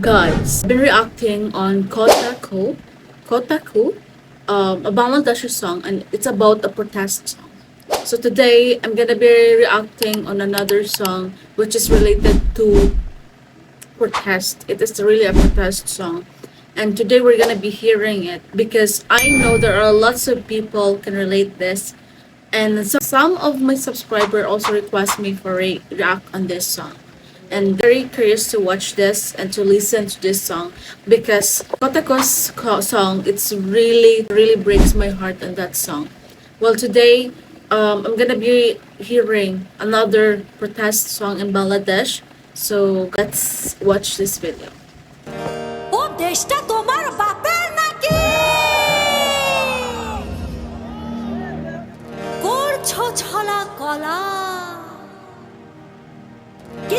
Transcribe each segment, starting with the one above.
Guys, I've been reacting on Kotaku, Kotaku, um, a Bangladeshi song, and it's about a protest song. So today, I'm gonna be reacting on another song which is related to protest. It is really a protest song. And today we're gonna be hearing it because I know there are lots of people can relate this. And so some of my subscriber also request me for re- react on this song. And very curious to watch this and to listen to this song because Kotako's song it's really really breaks my heart on that song. Well today um, I'm gonna be hearing another protest song in Bangladesh. So let's watch this video.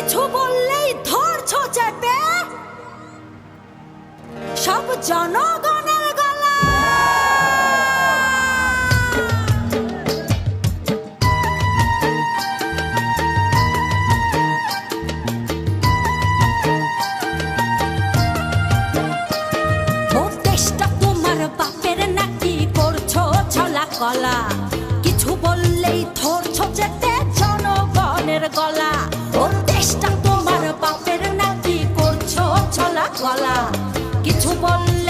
কিছু বললেই ধরছ চেপে। সব জনগণের কলা কিছু বললেই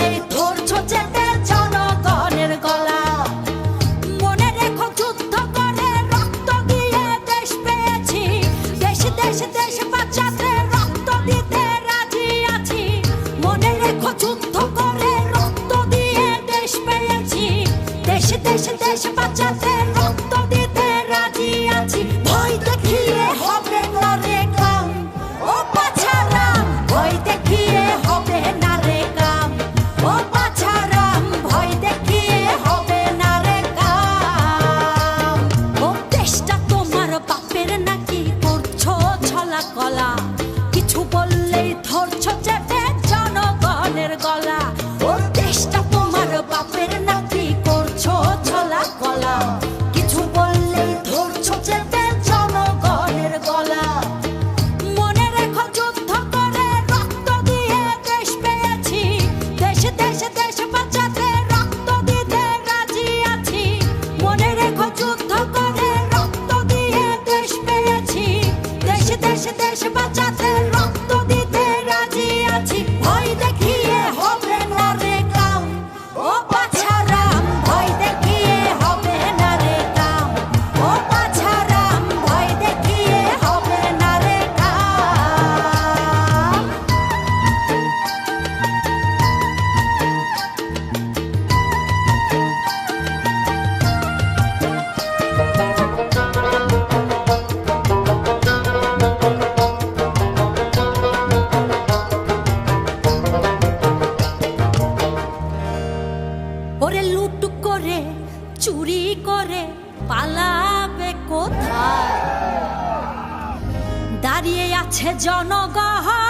আছে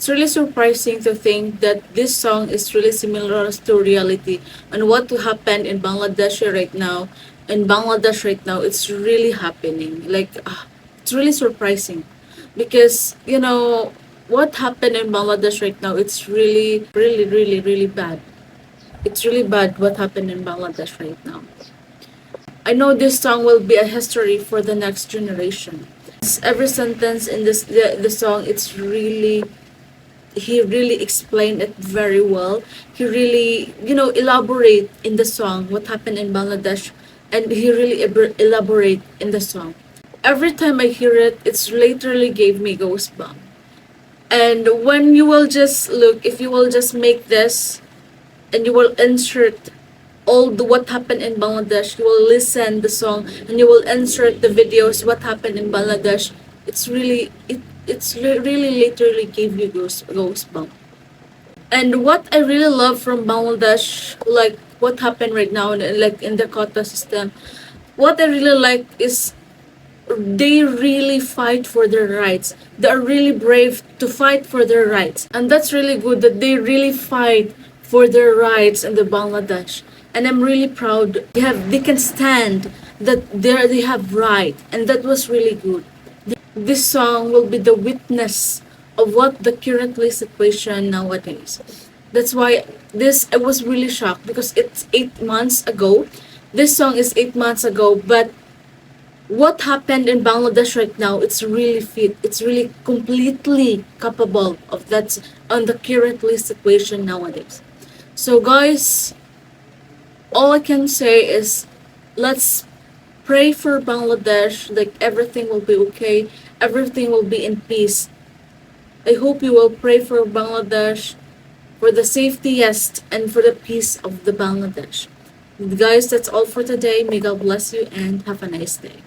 It's really surprising to think that this song is really similar to reality and what happened in Bangladesh right now. In Bangladesh right now, it's really happening. Like, ah, it's really surprising because you know what happened in Bangladesh right now. It's really, really, really, really bad. It's really bad what happened in Bangladesh right now. I know this song will be a history for the next generation. Every sentence in this the, the song, it's really he really explained it very well. He really, you know, elaborate in the song what happened in Bangladesh, and he really elaborate in the song. Every time I hear it, it's literally gave me goosebumps. And when you will just look, if you will just make this, and you will insert all the what happened in Bangladesh, you will listen the song, and you will insert the videos what happened in Bangladesh. It's really it it's really literally gave you goose goosebumps. And what I really love from Bangladesh, like what happened right now, like in the quota system, what I really like is they really fight for their rights. They are really brave to fight for their rights. And that's really good that they really fight for their rights in the Bangladesh. And I'm really proud they have they can stand that they they have right and that was really good. This song will be the witness of what the currently situation nowadays. That's why this I was really shocked because it's eight months ago. This song is eight months ago, but what happened in Bangladesh right now, it's really fit. It's really completely capable of that on the currently situation nowadays. So guys, all I can say is let's pray for Bangladesh. Like everything will be okay. Everything will be in peace. I hope you will pray for Bangladesh for the safetiest and for the peace of the Bangladesh. Guys, that's all for today. May God bless you and have a nice day.